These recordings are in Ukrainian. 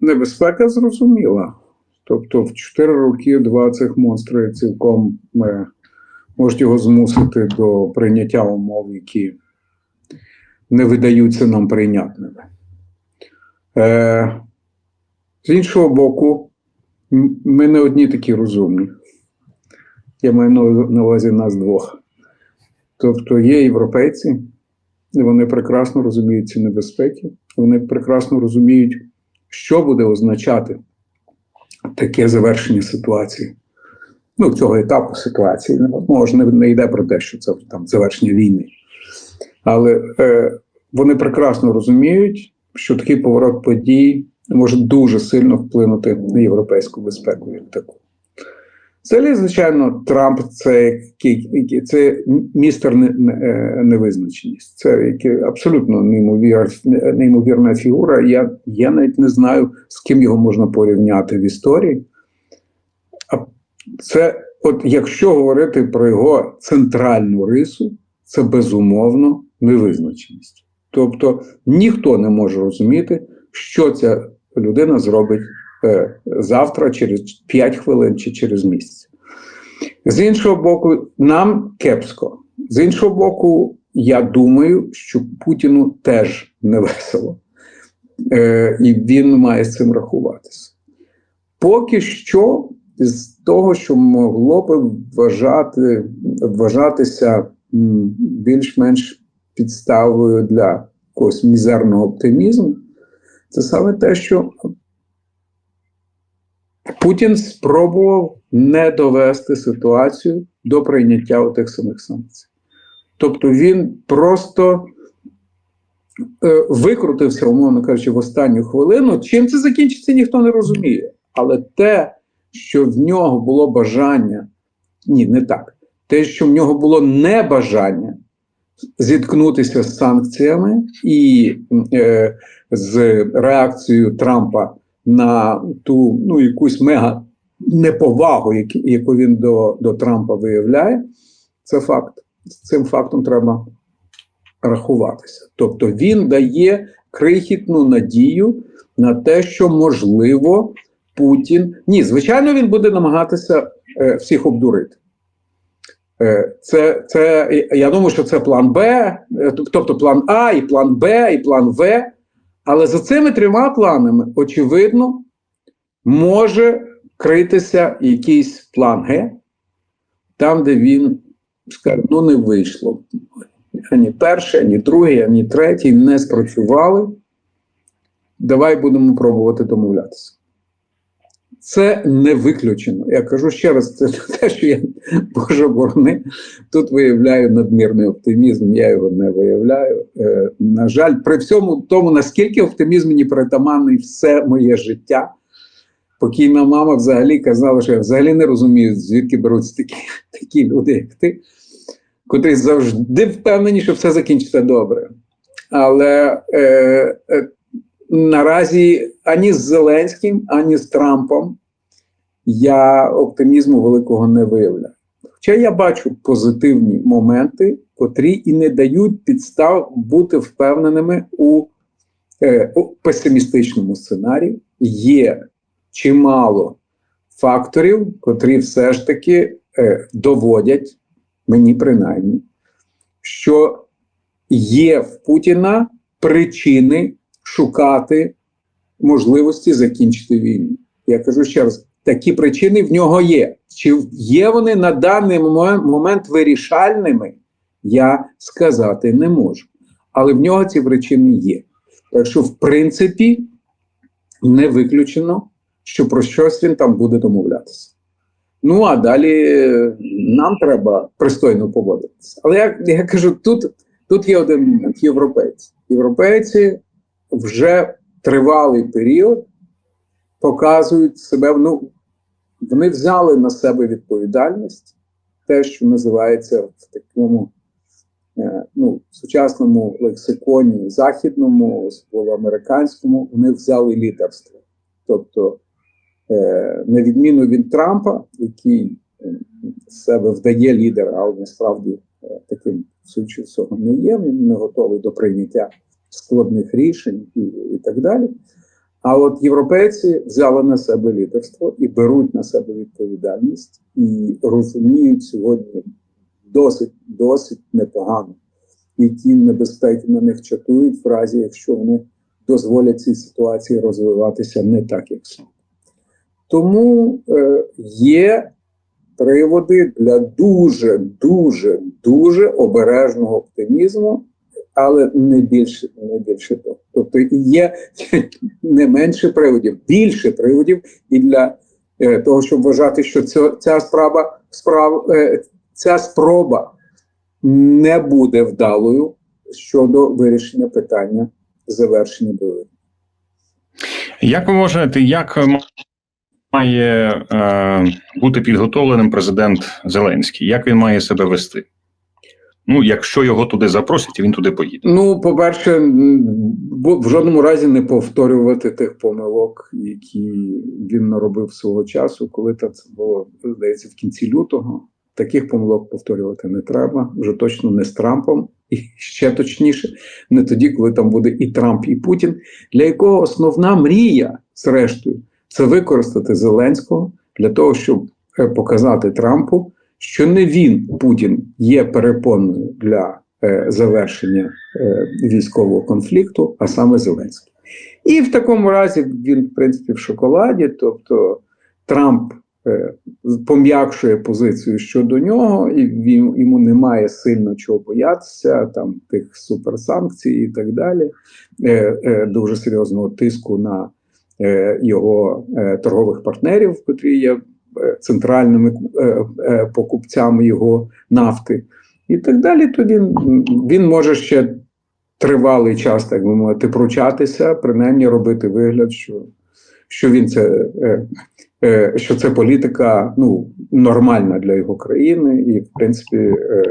небезпека зрозуміла. Тобто, в 4 роки два цих монстри цілком е, можуть його змусити до прийняття умов, які не видаються нам прийнятними. Е, з іншого боку, ми не одні такі розумні. Я маю на увазі нас двох. Тобто є європейці, і вони прекрасно розуміють ці небезпеки, вони прекрасно розуміють, що буде означати таке завершення ситуації. Ну, цього етапу ситуації. Може, не, не йде про те, що це там завершення війни. Але е, вони прекрасно розуміють, що такий поворот подій може дуже сильно вплинути на європейську безпеку як таку. Взагалі, звичайно, Трамп це, це містер е, невизначеність. Це абсолютно неймовір, неймовірна фігура. Я, я навіть не знаю, з ким його можна порівняти в історії. А це, от якщо говорити про його центральну рису, це безумовно невизначеність. Тобто ніхто не може розуміти, що ця людина зробить завтра, через 5 хвилин чи через місяць. З іншого боку, нам кепсько. З іншого боку, я думаю, що Путіну теж не весело. Е, і він має з цим рахуватися. Поки що, з того, що могло би вважати, вважатися більш-менш підставою для якогось мізерного оптимізму, це саме те, що Путін спробував не довести ситуацію до прийняття тих самих санкцій. Тобто він просто е, викрутився, умовно кажучи, в останню хвилину. Чим це закінчиться, ніхто не розуміє. Але те, що в нього було бажання, ні, не так. Те, що в нього було небажання зіткнутися з санкціями і е, з реакцією Трампа на ту ну, якусь мега неповагу, яку він до, до Трампа виявляє, це факт. З цим фактом треба рахуватися. Тобто він дає крихітну надію на те, що можливо Путін. Ні, звичайно, він буде намагатися е, всіх обдурити. Е, Це, це, я думаю, що це план Б, е, тобто план А, і план Б, і план В. Але за цими трьома планами, очевидно, може критися якийсь план Г, там, де він скаже, ну не вийшло. Ані перший, ані другий, ані третій не спрацювали. Давай будемо пробувати домовлятися. Це не виключено. Я кажу ще раз, це те, що я Боже борони, тут виявляю надмірний оптимізм, я його не виявляю. Е, на жаль, при всьому тому, наскільки оптимізм мені притаманний все моє життя. Покійна мама взагалі казала, що я взагалі не розумію, звідки беруться такі, такі люди, як ти, котрі завжди впевнені, що все закінчиться добре. Але е, е, наразі ані з Зеленським, ані з Трампом я оптимізму великого не виявляю. Хоча я бачу позитивні моменти, котрі і не дають підстав бути впевненими у, е, у песимістичному сценарії. Є чимало факторів, котрі все ж таки е, доводять, мені принаймні, що є в Путіна причини шукати можливості закінчити війну. Я кажу ще раз: такі причини в нього є. Чи є вони на даний момен- момент вирішальними, я сказати не можу. Але в нього ці причини є. Так що, в принципі, не виключено, що про щось він там буде домовлятися. Ну а далі е, нам треба пристойно поводитися. Але я, я кажу, тут, тут є один момент: європейці. Європейці вже тривалий період показують себе. Ну, вони взяли на себе відповідальність, те, що називається в такому е, ну, сучасному лексиконі західному, особливо американському, вони взяли лідерство. Тобто, е, на відміну від Трампа, який е, себе вдає лідера, але насправді таким всього не є, він не готовий до прийняття складних рішень і, і так далі. А от європейці взяли на себе лідерство і беруть на себе відповідальність і розуміють сьогодні досить досить непогано, які небезпеки на них чатують в разі, якщо вони дозволять цій ситуації розвиватися не так, як слід. Тому е, є приводи для дуже, дуже, дуже обережного оптимізму, але не більше, не більше того. Тобто є не менше приводів, більше приводів і для е, того, щоб вважати, що ця, ця справа справ, е, ця спроба не буде вдалою щодо вирішення питання завершення бойових. Як ви можете, як має е, бути підготовленим президент Зеленський? Як він має себе вести? Ну, якщо його туди запросять, він туди поїде. Ну, по-перше, в жодному разі не повторювати тих помилок, які він наробив свого часу, коли це було здається в кінці лютого. Таких помилок повторювати не треба. Вже точно не з Трампом, і ще точніше, не тоді, коли там буде і Трамп, і Путін, для якого основна мрія, зрештою, це використати Зеленського для того, щоб е, показати Трампу, що не він, Путін, є перепоною для е, завершення е, військового конфлікту, а саме Зеленський. І в такому разі він, в принципі, в шоколаді, тобто Трамп. Е, пом'якшує позицію щодо нього, і він йому немає сильно чого боятися, там тих суперсанкцій і так далі, е, е, дуже серйозного тиску на е, його е, торгових партнерів, котрі є центральними е, е, покупцями його нафти, і так далі. То він, він може ще тривалий час, так би мовити, пручатися, принаймні робити вигляд, що. Що він це е, Е, що це політика ну, нормальна для його країни, і в принципі е,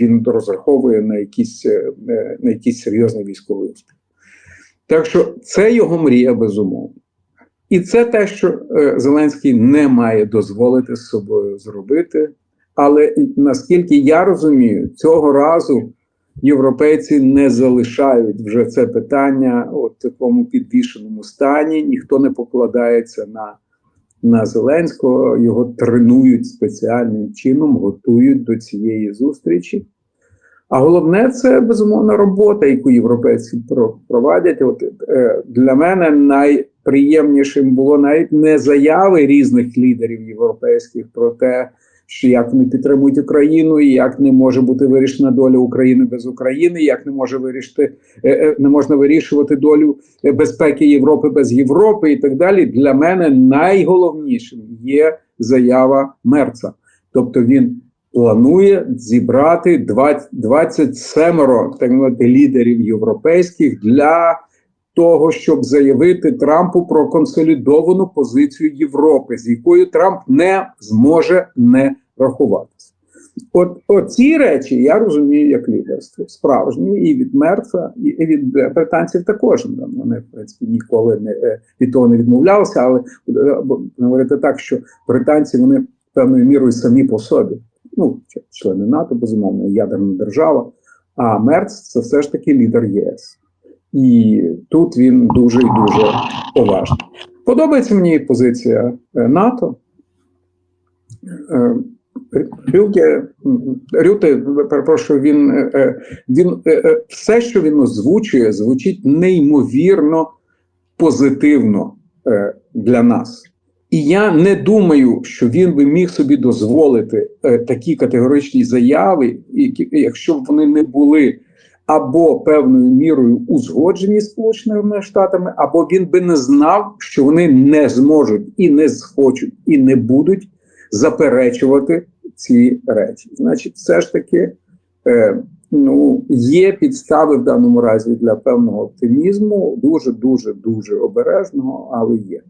він розраховує на якийсь, е, на якийсь серйозний військовий успіх. Так що це його мрія безумовно. І це те, що Зеленський не має дозволити з собою зробити. Але наскільки я розумію, цього разу європейці не залишають вже це питання у такому підвішеному стані, ніхто не покладається на на Зеленського, його тренують спеціальним чином, готують до цієї зустрічі. А головне, це безумовна робота, яку європейці проводять. От е, для мене найприємнішим було навіть не заяви різних лідерів європейських про те, що як вони підтримують Україну, і як не може бути вирішена доля України без України, як не може вирішити, е, е, не можна вирішувати долю безпеки Європи без Європи, і так далі. Для мене найголовнішим є заява Мерца, тобто він. Планує зібрати 20, 27 так мовити, лідерів європейських для того, щоб заявити Трампу про консолідовану позицію Європи, з якою Трамп не зможе не рахуватися. От ці речі я розумію як лідерство справжні і від Мерца, і від британців також вони в принципі ніколи не е, від того не відмовлялися, але е, говорити так, що британці вони певною мірою самі по собі, ну члени НАТО, безумовно, ядерна держава. А Мерц це все ж таки лідер єС. І тут він дуже і дуже поважний. Подобається мені позиція е, НАТО. Е, Рюте, Рюте, перепрошую, він е, він все, що він озвучує, звучить неймовірно позитивно для нас. І я не думаю, що він би міг собі дозволити такі категоричні заяви, які, якщо б вони не були або певною мірою узгоджені Сполученими Штатами, або він би не знав, що вони не зможуть і не схочуть, і не будуть заперечувати ці речі. Значить, все ж таки е, ну, є підстави в даному разі для певного оптимізму, дуже дуже дуже обережного, але є.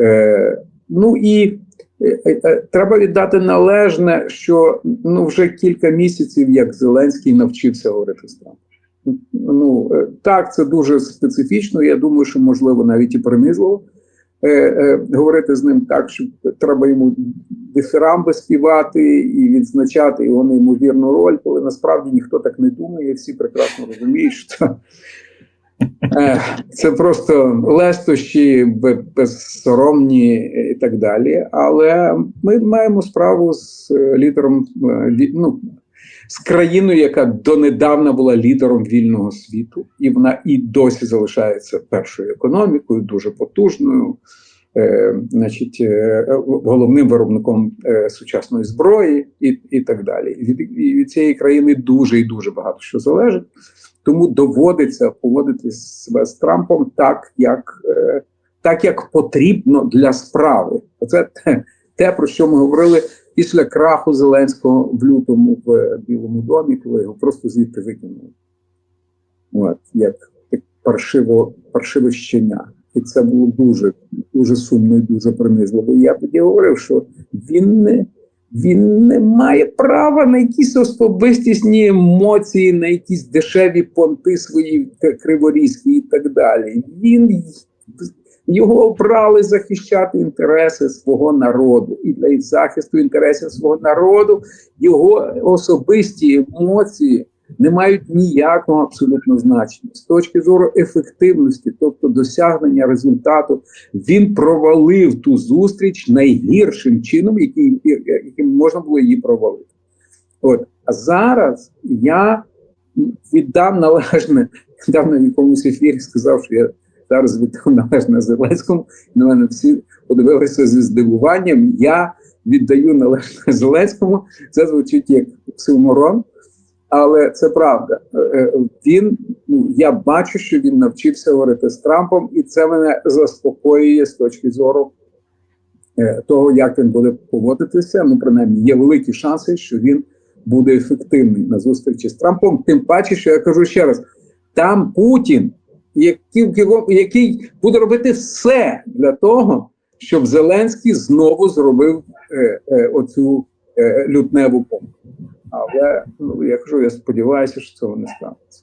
Е, Ну і е, е, треба віддати належне, що ну вже кілька місяців як Зеленський навчився говорити з Трампом. Ну е, так, це дуже специфічно. Я думаю, що можливо навіть і принизливо е, е, говорити з ним так, що треба йому дифірамби співати і відзначати його неймовірну роль, коли насправді ніхто так не думає. Всі прекрасно розуміють, що це Це просто лестощі безсоромні і так далі. Але ми маємо справу з е, лідером е, ну, з країною, яка донедавна була лідером вільного світу, і вона і досі залишається першою економікою, дуже потужною. Е, значить, е, головним виробником е, сучасної зброї і, і так далі. Від, від цієї країни дуже і дуже багато що залежить. Тому доводиться поводити себе з Трампом так, як, е, так, як потрібно для справи. Оце те, те, про що ми говорили після краху Зеленського в лютому в Білому домі, коли його просто звідти викинули. От, як паршиво, паршиве щеня. І це було дуже, дуже сумно і дуже принизливо. І я тоді говорив, що він не, він не має права на якісь особистісні емоції, на якісь дешеві понти свої криворізькі і так далі. Він його обрали захищати інтереси свого народу, і для захисту інтересів свого народу його особисті емоції не мають ніякого абсолютно значення з точки зору ефективності, тобто досягнення результату. Він провалив ту зустріч найгіршим чином, який, яким можна було її провалити. От а зараз я віддам належне недавно в якомусь ефірі сказав, що я зараз віддав належне Зеленському. і На мене всі подивилися зі здивуванням. Я віддаю належне Зеленському. Це звучить як оксиморон, але це правда. Е, е, Він ну я бачу, що він навчився говорити з Трампом, і це мене заспокоює з точки зору е, того, як він буде поводитися. Ну, принаймні, є великі шанси, що він буде ефективний на зустрічі з Трампом. Тим паче, що я кажу ще раз: там Путін, який, який буде робити все для того, щоб Зеленський знову зробив е, оцю лютневу помилку. Але ну, я кажу, я сподіваюся, що цього не станеться.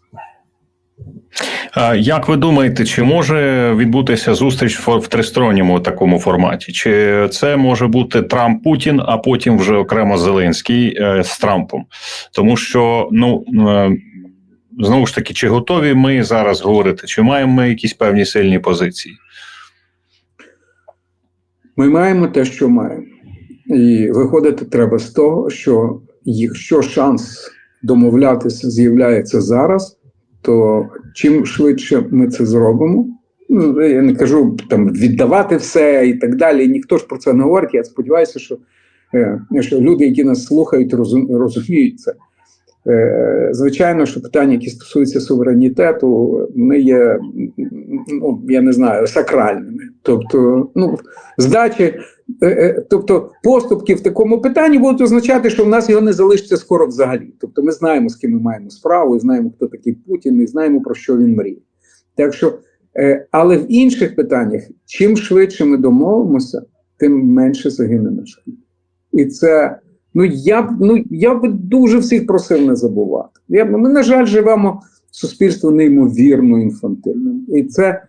Як ви думаєте, чи може відбутися зустріч в в тристоронньому такому форматі? Чи це може бути Трамп Путін, а потім вже окремо Зеленський е, з Трампом? Тому що ну е, знову ж таки, чи готові ми зараз говорити, чи маємо ми якісь певні сильні позиції? Ми маємо те, що маємо, і виходити треба з того, що якщо шанс домовлятися з'являється зараз, то чим швидше ми це зробимо. Ну, я не кажу там віддавати все і так далі. Ніхто ж про це не говорить. Я сподіваюся, що, е, що люди, які нас слухають, розум, розуміють це. Е, Звичайно, що питання, які стосуються суверенітету, вони є, ну я не знаю, сакральними. Тобто, ну, здачі, е, е, тобто поступки в такому питанні будуть означати, що в нас його не залишиться скоро взагалі. Тобто, ми знаємо, з ким ми маємо справу, і знаємо, хто такий Путін, і знаємо, про що він мріє. Так що, але в інших питаннях, чим швидше ми домовимося, тим менше загине наш. І це. Ну я б ну я б дуже всіх просив не забувати. Я, ми, на жаль, живемо в суспільстві неймовірно інфантильним. І це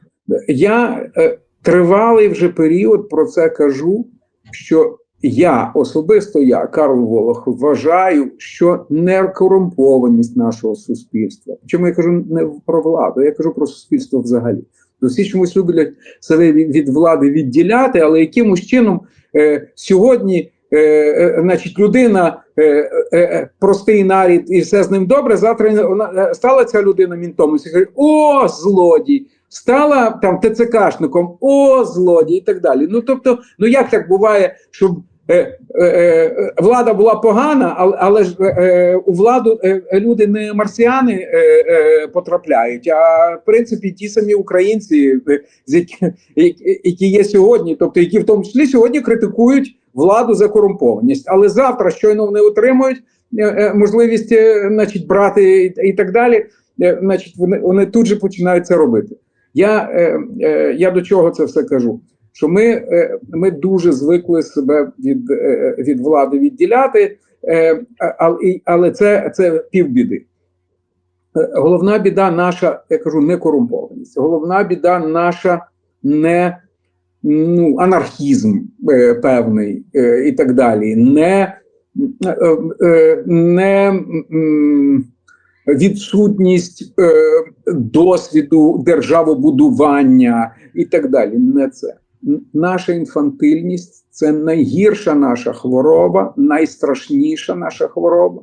я е, тривалий вже період про це кажу. Що я особисто я, Карл Волох, вважаю, що некорумпованість нашого суспільства. Чому я кажу не про владу, я кажу про суспільство взагалі. Всі чомусь люблять себе від влади відділяти, але якимось чином е, сьогодні. Е, е, значить, людина е, простий нарід, і все з ним добре. Завтра вона стала ця людина мінтом і каже, о, злодій! Стала там ТЦКшником, о, злодій, і так далі. Ну тобто, ну як так буває, щоб е, е, влада була погана, але, але ж е, у владу е, люди не марсіани е, е, потрапляють, а в принципі ті самі українці, які, які є сьогодні, тобто які в тому числі сьогодні критикують владу за корумпованість, але завтра щойно вони отримують е, е, можливість, е, значить, брати і, так далі. Значить, вони, вони тут же починають це робити. Я, я до чого це все кажу? Що ми, ми дуже звикли себе від, від влади відділяти, але, це, це півбіди. Головна біда наша, я кажу, не корумпованість. Головна біда наша не ну, анархізм е, певний е, і так далі. Не, е, е, не відсутність е, досвіду державобудування і так далі. Не це. Наша інфантильність це найгірша наша хвороба, найстрашніша наша хвороба.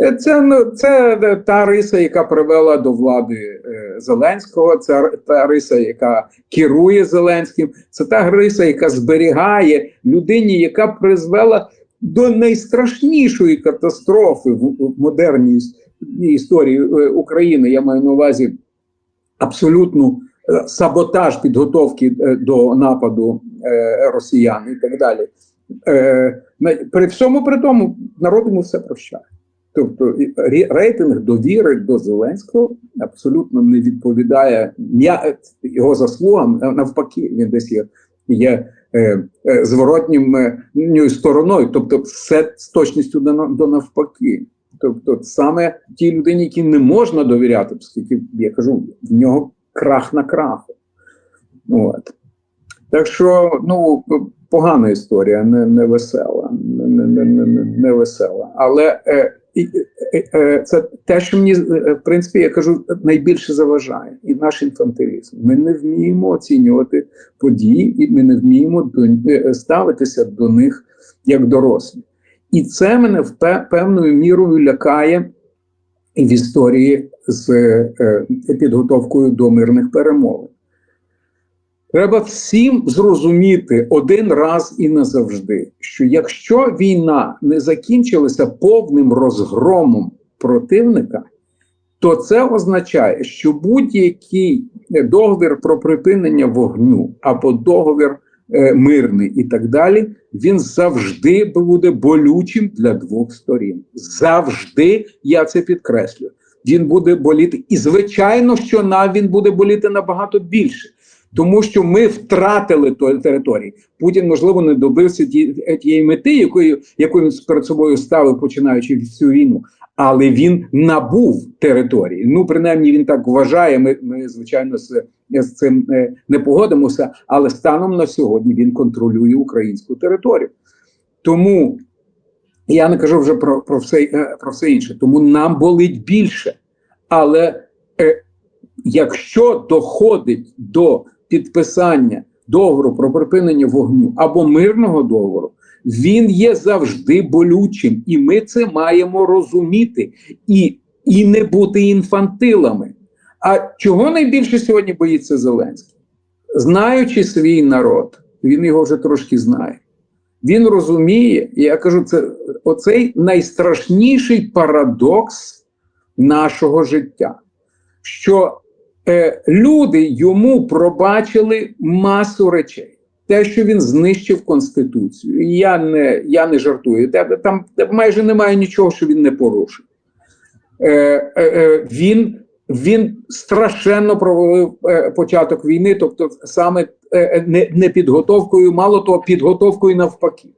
Е, Це, ну, це е, та риса, яка привела до влади е, Зеленського, це та риса, яка керує Зеленським, це та риса, яка зберігає людині, яка призвела до найстрашнішої катастрофи в, модерній історії України. Я маю на увазі абсолютну саботаж підготовки до нападу росіян і так далі. При всьому при тому народ йому все прощає. Тобто рейтинг довіри до Зеленського абсолютно не відповідає його заслугам. Навпаки, він десь є, є е, е, зворотнім е, стороною, тобто все з точністю до, навпаки. Тобто, саме тій людині, якій не можна довіряти, оскільки я кажу, в нього крах на краху. От. Так що, ну, погана історія, не, не весела. Не, не, не, не, весела. Але е, це те, що мені, е, в принципі, я кажу, найбільше заважає, і наш інфантилізм. Ми не вміємо оцінювати події, і ми не вміємо до, е, ставитися до них як дорослі. І це мене впе- певною мірою лякає в історії з е, підготовкою до мирних перемовин. Треба всім зрозуміти один раз і назавжди, що якщо війна не закінчилася повним розгромом противника, то це означає, що будь-який договір про припинення вогню або договір е, мирний і так далі, він завжди буде болючим для двох сторін. Завжди я це підкреслю. Він буде боліти, і звичайно, що на він буде боліти набагато більше. Тому що ми втратили то- території. Путін, можливо, не добився тієї мети, якою, яку він перед собою ставив, починаючи цю війну, але він набув території. Ну, принаймні, він так вважає. Ми, ми звичайно, з, з цим е, не погодимося, але станом на сьогодні він контролює українську територію. Тому я не кажу вже про, про, все, е, про все інше. Тому нам болить більше. Але е, якщо доходить до підписання договору про припинення вогню або мирного договору, він є завжди болючим, і ми це маємо розуміти і, і не бути інфантилами. А чого найбільше сьогодні боїться Зеленський? Знаючи свій народ, він його вже трошки знає. Він розуміє, я кажу, це оцей найстрашніший парадокс нашого життя, що е, люди йому пробачили масу речей. Те, що він знищив конституцію, я не я не жартую. Та- Там майже немає нічого, що він не порушив. Е, е, він, він страшенно провалив початок війни, тобто саме не, не підготовкою, мало того, підготовкою навпаки.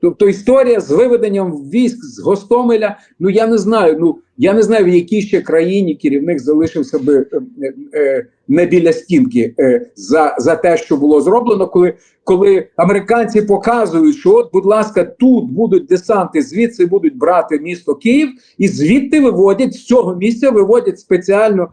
Тобто історія з виведенням військ з Гостомеля, ну я не знаю. Ну я не знаю, в якій ще країні керівник залишився би е, е, е, не біля стінки е, за, за те, що було зроблено, коли, коли американці показують, що от, будь ласка, тут будуть десанти, звідси будуть брати місто Київ, і звідти виводять з цього місця, виводять спеціально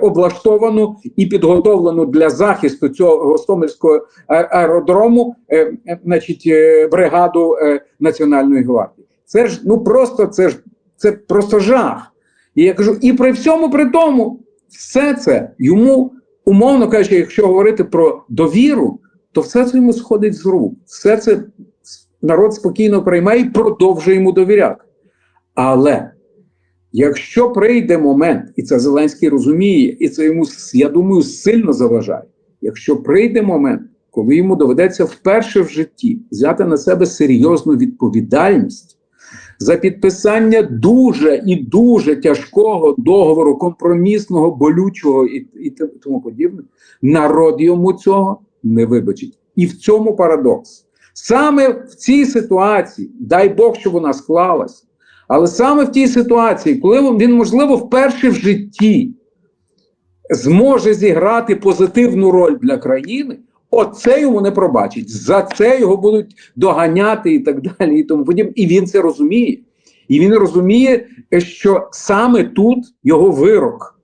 облаштовану і підготовлену для захисту цього Гостомельського аеродрому, е, е, значить, е, бригаду е, Національної гвардії. Це ж ну просто це ж це просто жах. І я кажу, і при всьому при тому, все це йому, умовно кажучи, якщо говорити про довіру, то все це йому сходить з рук. Все це народ спокійно приймає і продовжує йому довіряти. Але якщо прийде момент, і це Зеленський розуміє, і це йому, я думаю, сильно заважає. Якщо прийде момент, коли йому доведеться вперше в житті взяти на себе серйозну відповідальність за підписання дуже і дуже тяжкого договору, компромісного, болючого і, і тому подібне, народ йому цього не вибачить. І в цьому парадокс. Саме в цій ситуації, дай Бог, щоб вона склалась, але саме в тій ситуації, коли він, можливо, вперше в житті зможе зіграти позитивну роль для країни, оце йому не пробачить. За це його будуть доганяти і так далі, і тому подібне. І він це розуміє. І він розуміє, що саме тут його вирок.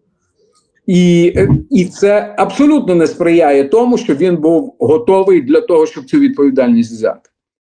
І, і це абсолютно не сприяє тому, що він був готовий для того, щоб цю відповідальність взяти.